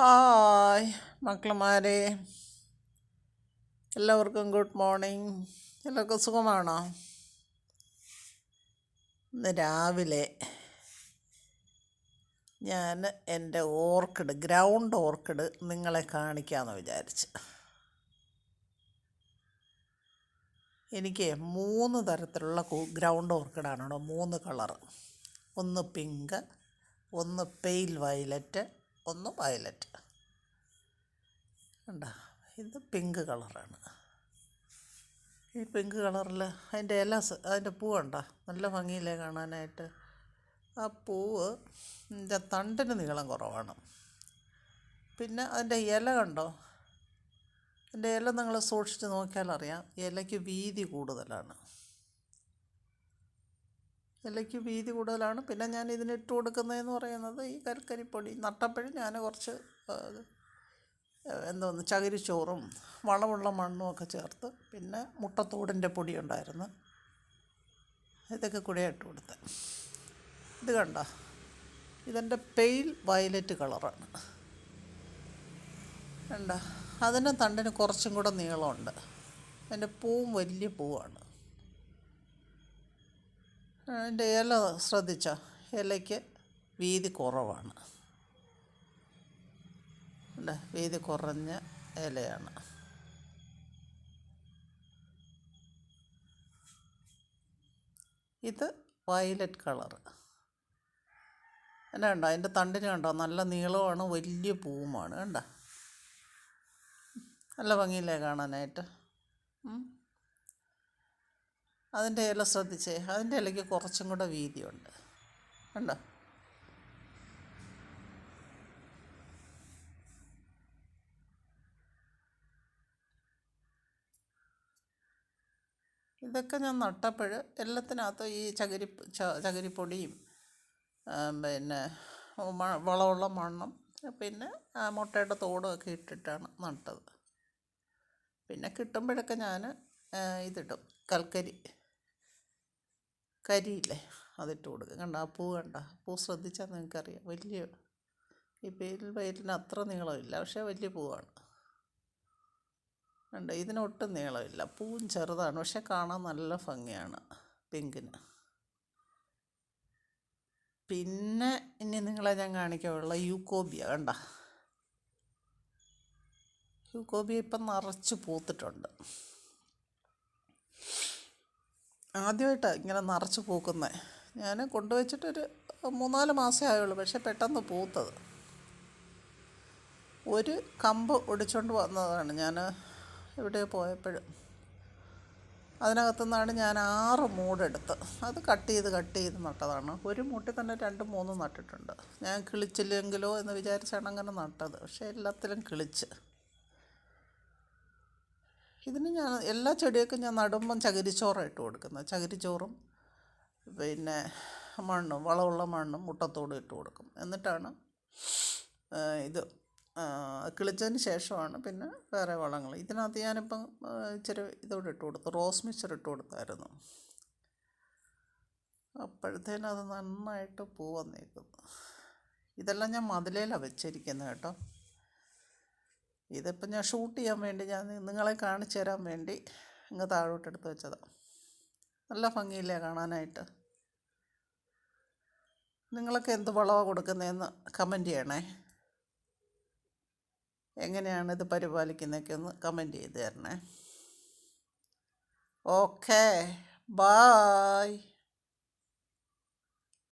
Hi മക്കളുമാരെ എല്ലാവർക്കും good morning. എല്ലാവർക്കും സുഖമാണോ? ഇന്ന് രാവിലെ ഞാൻ എന്റെ ഓർക്കിഡ് ഗ്രൗണ്ട് ഓർക്കിഡ് നിങ്ങളെ കാണിക്കാമെന്ന് വിചാരിച്ച്. എനിക്ക് മൂന്ന് തരത്തിലുള്ള ഗ്രൗണ്ട് ഓർക്കിഡാണ്. മൂന്ന് കളർ ഒന്ന് പിങ്ക് ഒന്ന് പെയിൽ വയലറ്റ് ഒന്ന് വയലറ്റ്. കണ്ട? ഇത് പിങ്ക് കളറാണ്. ഈ പിങ്ക് കളറിൽ അതിന്റെ ഇല അതിന്റെ പൂ നല്ല ഭംഗിയില്ലേ കാണാനായിട്ട്? ആ പൂവ് ഇതിന്റെ തണ്ടിന് നീളം കുറവാണ്. പിന്നെ അതിന്റെ ഇല കണ്ടോ? അതിന്റെ ഇല നിങ്ങൾ സൂക്ഷിച്ച് നോക്കിയാൽ അറിയാം ഇലയ്ക്ക് വീതി കൂടുതലാണ്. ഇലയ്ക്ക് വീതി കൂടുതലാണ്. പിന്നെ ഞാൻ ഇതിന് ഇട്ട് കൊടുക്കുന്നതെന്ന് പറയുന്നത് ഈ കൽക്കരിപ്പൊടി നട്ടപ്പോഴും ഞാൻ കുറച്ച് എന്തോന്ന് ചകിരിച്ചോറും വളമുള്ള മണ്ണും ഒക്കെ ചേർത്ത് പിന്നെ മുട്ടത്തോടിന്റെ പൊടി ഉണ്ടായിരുന്നു. ഇതൊക്കെ കൂടെ ഇട്ട് കൊടുത്ത്. ഇത് കണ്ട? ഇതെന്റെ പെയിൽ വയലറ്റ് കളറാണ്. കണ്ട? അതിന് തണ്ടിന് കുറച്ചും കൂടെ നീളമുണ്ട്. അതിന്റെ പൂവും വലിയ പൂവാണ്. അതിന്റെ ഇല ശ്രദ്ധിച്ചോ? ഇലയ്ക്ക് വീതി കുറവാണ്. അല്ലേ? വീതി കുറഞ്ഞ ഇലയാണ്. ഇത് വയലറ്റ് കളർ എന്നാ കണ്ടോ? അതിന്റെ തണ്ടിന് കണ്ടോ? നല്ല നീളമാണ് വലിയ പൂവുമാണ്. കണ്ടോ? നല്ല ഭംഗിയില്ലേ കാണാനായിട്ട്? അതിന്റെ ഇല ശ്രദ്ധിച്ചേ. അതിന്റെ ഇലയ്ക്ക് കുറച്ചും കൂടെ വീതിയുണ്ട്. കണ്ടോ? ഇതൊക്കെ ഞാൻ നട്ടപ്പോൾ എല്ലാത്തിനകത്തും ഈ ചകിരി ചകിരിപ്പൊടിയും പിന്നെ വളമുള്ള മണ്ണും പിന്നെ മുട്ടയുടെ തോടും ഒക്കെ ഇട്ടിട്ടാണ് നട്ടത്. പിന്നെ കിട്ടുമ്പോഴൊക്കെ ഞാൻ ഇതിടും. കൽക്കരി. കരിയില്ലേ? അതിട്ട് കൊടുക്കുക കണ്ട? ആ പൂ കണ്ട? പൂ ശ്രദ്ധിച്ചാൽ നിങ്ങൾക്കറിയാം. വലിയ ഈ പേരിൽ വയലിന് അത്ര നീളമില്ല. പക്ഷേ വലിയ പൂവാണ്. കണ്ട? ഇതിനൊട്ടും നീളമില്ല. പൂവും ചെറുതാണ്. പക്ഷെ കാണാൻ നല്ല ഭംഗിയാണ് പിങ്കിന്. പിന്നെ ഇനി നിങ്ങളെ ഞാൻ കാണിക്കാനുള്ള യൂക്കോബിയ. കണ്ട? യൂക്കോബിയ ഇപ്പം നിറച്ച് പൂത്തിട്ടുണ്ട്. ആദ്യമായിട്ടാണ് ഇങ്ങനെ നിറച്ച് പൂക്കുന്നത് ഞാൻ കൊണ്ടുവച്ചിട്ടൊരു മൂന്നാൽ മാസമേ ആയുള്ളൂ. പക്ഷേ പെട്ടെന്ന് പൂത്തത്. ഒരു കമ്പ് ഒടിച്ചുകൊണ്ട് വന്നതാണ് ഞാൻ ഇവിടെ പോയപ്പോഴും. അതിനകത്തുനിന്നാണ് ഞാൻ ആറ് മൂടെടുത്ത്. അത് കട്ട് ചെയ്ത് കട്ട് ചെയ്ത് നട്ടതാണ്. ഒരു മൂട്ടിൽ തന്നെ രണ്ട് മൂന്ന് നട്ടിട്ടുണ്ട്. ഞാൻ കിളിച്ചില്ലെങ്കിലോ എന്ന് വിചാരിച്ചാണ് അങ്ങനെ നട്ടത്. പക്ഷേ എല്ലാത്തിലും കിളിച്ച്. ഇതിന് ഞാൻ എല്ലാ ചെടിയൊക്കെ ഞാൻ നടുമ്പം ചകിരിച്ചോറാണ് ഇട്ട് കൊടുക്കുന്നത്. ചകിരിച്ചോറും പിന്നെ മണ്ണും വളമുള്ള മണ്ണും മുട്ടത്തോടും ഇട്ട് കൊടുക്കും. എന്നിട്ടാണ് ഇത് കിളിച്ചതിന് ശേഷമാണ് പിന്നെ വേറെ വളങ്ങൾ. ഇതിനകത്ത് ഞാനിപ്പം ഇച്ചിരി ഇതോടെ ഇട്ട് കൊടുത്തു. റോസ് മിക്സർ ഇട്ട് കൊടുത്തായിരുന്നു. അപ്പോഴത്തേനും അത് നന്നായിട്ട് പൂ വന്നേക്കുന്നു ഇതെല്ലാം ഞാൻ മതിലേലാണ് വെച്ചിരിക്കുന്നത് കേട്ടോ. ഇതിപ്പോൾ ഞാൻ ഷൂട്ട് ചെയ്യാൻ വേണ്ടി ഞാൻ നിങ്ങളെ കാണിച്ചു തരാൻ വേണ്ടി ഇങ്ങ് താഴോട്ട് എടുത്ത് വെച്ചതാണ് നല്ല ഭംഗിയില്ലേ കാണാനായിട്ട്. നിങ്ങളൊക്കെ എന്ത് വളമാണ് കൊടുക്കുന്നതെന്ന് കമന്റ് ചെയ്യണേ. എങ്ങനെയാണ് ഇത് പരിപാലിക്കുന്നതൊക്കെ ഒന്ന് കമന്റ് ചെയ്ത് തരണേ. Okay bye